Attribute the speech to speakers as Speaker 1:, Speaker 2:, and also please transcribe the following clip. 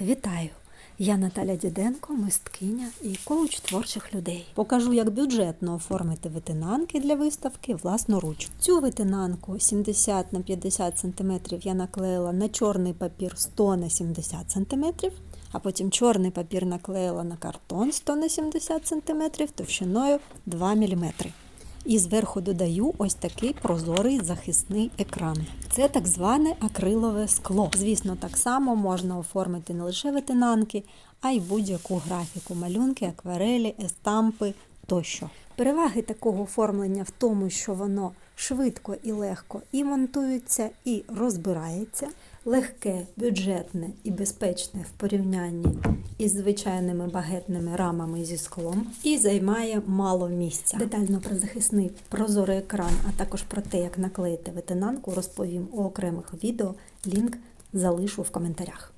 Speaker 1: Вітаю! Я Наталя Діденко, мисткиня і коуч творчих людей. Покажу, як бюджетно оформити витинанки для виставки власноруч. Цю витинанку 70 на 50 см я наклеїла на чорний папір 100 на 70 см, а потім чорний папір наклеїла на картон 100 на 70 см товщиною 2 мм. І зверху додаю ось такий прозорий захисний екран. Це так зване акрилове скло. Звісно, так само можна оформити не лише витинанки, а й будь-яку графіку, малюнки, акварелі, естампи тощо. Переваги такого оформлення в тому, що воно швидко і легко і монтується, і розбирається. Легке, бюджетне і безпечне в порівнянні із звичайними багетними рамами зі склом і займає мало місця. Детально про захисний прозорий екран, а також про те, як наклеїти ветенанку, розповім у окремих відео. Лінк залишу в коментарях.